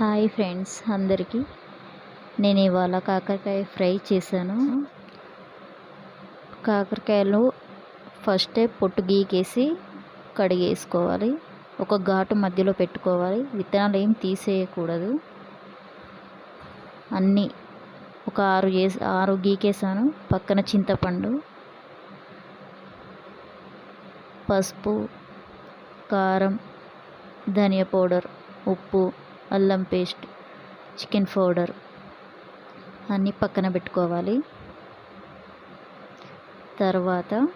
Hi friends అందరికీ. నేను ఇవాళ కాకరకాయ ఫ్రై చేశాను. కాకరకాయలు ఫస్టే పొట్టు గీకేసి కడిగేసుకోవాలి. ఒక ఘాటు మధ్యలో పెట్టుకోవాలి. విత్తనాలు ఏం తీసేయకూడదు. అన్నీ ఒక ఆరు చేసి ఆరు గీకేసాను పక్కన చింతపండు పసుపు కారం ధనియా పౌడర్ ఉప్పు అల్లం పేస్ట్ చికెన్ పౌడర్ అన్నీ పక్కన పెట్టుకోవాలి. తర్వాత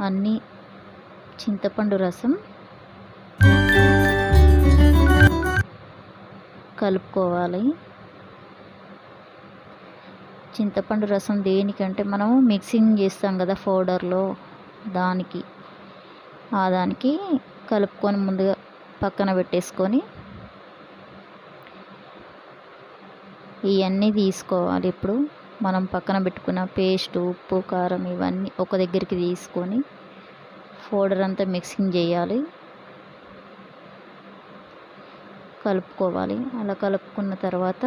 అన్నీ చింతపండు రసం కలుపుకోవాలి. చింతపండు రసం దేనికంటే మనం మిక్సింగ్ చేస్తాం కదా పౌడర్లో దానికి. ఆ దానికి కలుపుకొని ముందుగా పక్కన పెట్టేసుకొని ఇవన్నీ తీసుకోవాలి. ఇప్పుడు మనం పక్కన పెట్టుకున్న పేస్ట్ ఉప్పు కారం ఇవన్నీ ఒక దగ్గరికి తీసుకొని పౌడర్ అంతా మిక్సింగ్ చేయాలి. కలుపుకోవాలి. అలా కలుపుకున్న తర్వాత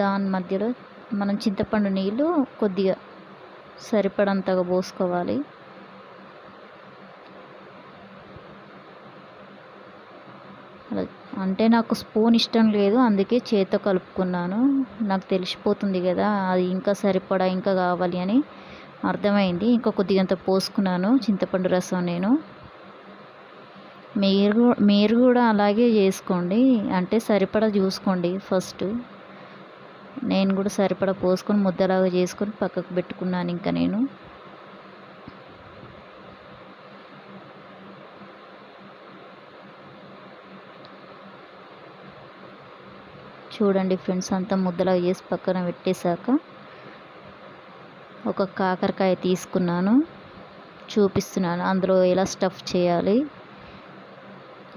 దాని మధ్యలో మనం చింతపండు నీళ్ళు కొద్దిగా సరిపడంతగా పోసుకోవాలి అలా అంటే నాకు స్పూన్ ఇష్టం లేదు అందుకే చేత్తో కలుపుకున్నాను. నాకు తెలిసిపోతుంది కదా అది ఇంకా సరిపడా ఇంకా కావాలి అని అర్థమైంది. ఇంకా కొద్దిగంత పోసుకున్నాను చింతపండు రసం నేను. మీరు మీరు కూడా అలాగే చేసుకోండి. అంటే సరిపడా చూసుకోండి ఫస్ట్. నేను కూడా సరిపడా పోసుకొని ముద్దలాగా చేసుకొని పక్కకు పెట్టుకున్నాను ఇంకా నేను. చూడండి ఫ్రెండ్స్ అంతా ముద్దలా చేసి పక్కన పెట్టేశాక ఒక కాకరకాయ తీసుకున్నాను చూపిస్తున్నాను. అందులో ఎలా స్టఫ్ చేయాలి?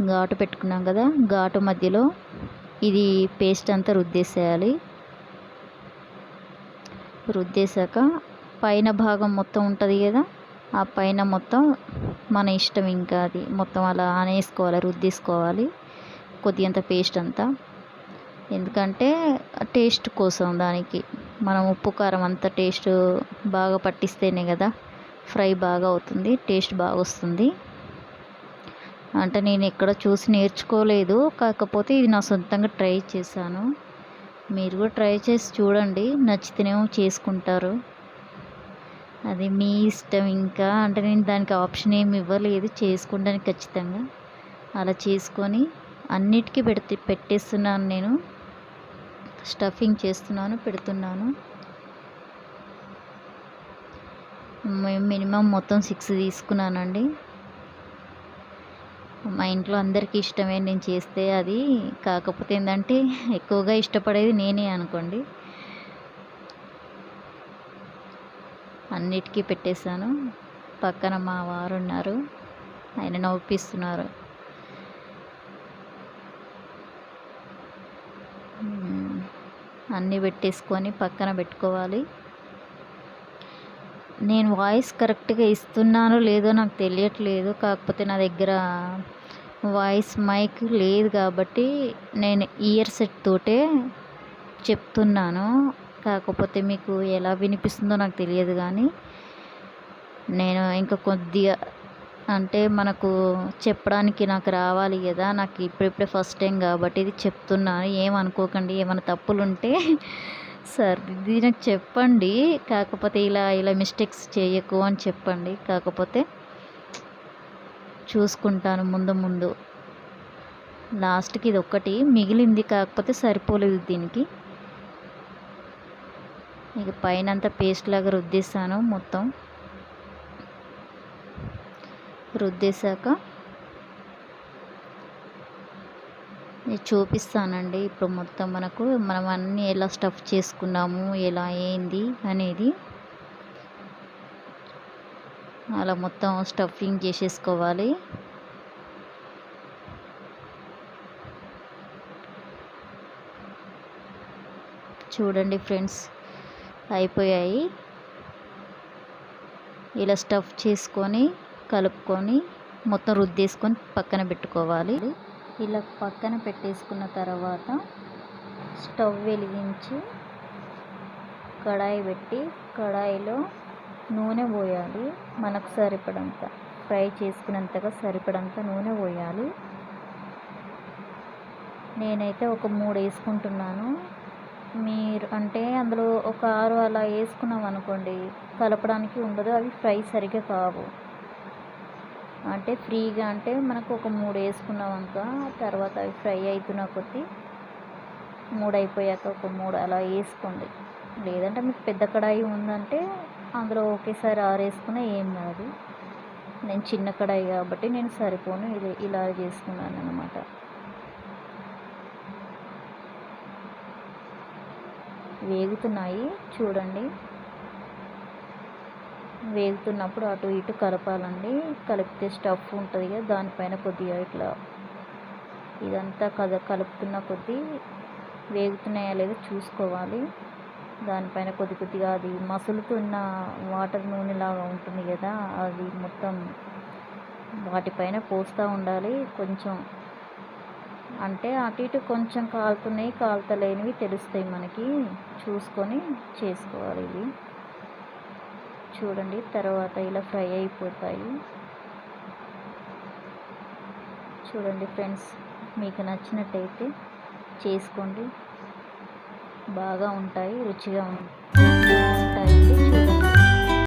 ఘాటు పెట్టుకున్నాం కదా ఘాటు మధ్యలో ఇది పేస్ట్ అంతా రుద్దేసేయాలి. రుద్దేశాక పైన భాగం మొత్తం ఉంటుంది కదా ఆ పైన మొత్తం మన ఇష్టం ఇంకా అది. మొత్తం అలా అనేసుకోవాలి రుద్దేసుకోవాలి. కొద్దిగంత పేస్ట్ అంతా. ఎందుకంటే టేస్ట్ కోసం దానికి. మనం ఉప్పు కారం అంతా టేస్ట్ బాగా పట్టిస్తేనే కదా ఫ్రై బాగా అవుతుంది టేస్ట్ బాగా వస్తుంది. అంటే నేను ఎక్కడ చూసి నేర్చుకోలేదు కాకపోతే ఇది నా సొంతంగా ట్రై చేశాను. మీరు కూడా ట్రై చేసి చూడండి నచ్చితేనేమో చేసుకుంటారు. అది మీ ఇష్టం ఇంకా. అంటే నేను దానికి ఆప్షన్ ఏమి ఇవ్వలేదు చేసుకుంటాను ఖచ్చితంగా. అలా చేసుకొని అన్నిటికీ పెడితే పెట్టేస్తున్నాను నేను. స్టఫింగ్ చేస్తున్నాను పెడుతున్నాను. మినిమం మొత్తం సిక్స్ తీసుకున్నానండి. మా ఇంట్లో అందరికీ ఇష్టమే నేను చేస్తే అది. కాకపోతే ఏంటంటే ఎక్కువగా ఇష్టపడేది నేనే అనుకోండి. అన్నిటికీ పెట్టేశాను. పక్కన మా వారు ఉన్నారు. ఆయన నవ్విస్తున్నారు అన్నీ పెట్టేసుకొని పక్కన పెట్టుకోవాలి. నేను వాయిస్ కరెక్ట్గా ఇస్తున్నానో లేదో నాకు తెలియట్లేదు. కాకపోతే నా దగ్గర వాయిస్ మైక్ లేదు కాబట్టి నేను ఇయర్ సెట్ తోటే చెప్తున్నాను. కాకపోతే మీకు ఎలా వినిపిస్తుందో నాకు తెలియదు కానీ నేను ఇంకా కొద్దిగా అంటే మనకు చెప్పడానికి నాకు రావాలి కదా నాకు ఇప్పుడిప్పుడే ఫస్ట్ టైం కాబట్టి ఇది చెప్తున్నాను. ఏమనుకోకండి ఏమైనా తప్పులు ఉంటే సార్ ఇది నాకు చెప్పండి. కాకపోతే ఇలా ఇలా మిస్టేక్స్ చేయకు అని చెప్పండి. కాకపోతే చూసుకుంటాను ముందు ముందు. లాస్ట్కి ఇది ఒక్కటి మిగిలింది కాకపోతే సరిపోలేదు దీనికి. ఇక పైన అంతా పేస్ట్ లాగా రుద్దేశాను మొత్తం. రుద్దేశాక నేను చూపిస్తానండి ఇప్పుడు మొత్తం మనకు. మనం అన్నీ ఎలా స్టఫ్ చేసుకున్నాము ఎలా ఏంది అనేది. అలా మొత్తం స్టఫింగ్ చేసేసుకోవాలి. చూడండి ఫ్రెండ్స్ అయిపోయాయి. ఇలా స్టఫ్ చేసుకొని కలుపుకొని మొత్తం రుద్దేసుకొని పక్కన పెట్టుకోవాలి. ఇలా పక్కన పెట్టేసుకున్న తర్వాత స్టవ్ వెలిగించి కడాయి పెట్టి కడాయిలో నూనె పోయాలి. మనకు సరిపడంత ఫ్రై చేసుకున్నంతగా సరిపడంత నూనె పోయాలి. నేనైతే ఒక మూడు వేసుకుంటున్నాను. మీరు అంటే అందులో ఒక ఆరు అలా వేసుకున్నాం అనుకోండి కలపడానికి ఉండదు అవి ఫ్రై సరిగ్గా కావు. అంటే ఫ్రీగా అంటే మనకు ఒక మూడు వేసుకున్నాం తర్వాత అవి ఫ్రై అవుతున్న కొద్దీ మూడు అయిపోయాక ఒక మూడు అలా వేసుకోండి. లేదంటే మీకు పెద్ద కడాయి ఉందంటే అందులో ఒకేసారి ఆరేసుకున్న ఏం కాదు. నేను చిన్న కడాయి కాబట్టి నేను సరిపోను ఇది ఇలా చేసుకున్నాను అనమాట వేగుతున్నాయి చూడండి. వేగుతున్నప్పుడు అటు ఇటు కలపాలండి. కలిపితే స్టఫ్ ఉంటుంది కదా దానిపైన కొద్దిగా ఇట్లా ఇదంతా కద కలుపుతున్న కొద్దీ వేగుతున్నాయా లేదో చూసుకోవాలి. దానిపైన కొద్ది కొద్దిగా అది మసులుతున్న వాటర్ నూనెలాగా ఉంటుంది కదా అది మొత్తం వాటిపైన పోస్తూ ఉండాలి. కొంచెం అంటే అటు ఇటు కొంచెం కాలుతున్నాయి కాలుతలేనివి తెలుస్తాయి మనకి. చూసుకొని చేసుకోవాలి ఇవి చూడండి తర్వాత ఇలా ఫ్రై అయిపోతాయి. చూడండి ఫ్రెండ్స్ మీకు నచ్చినట్టయితే చేసుకోండి. బాగా ఉంటాయి రుచిగా ఉంటాయండి.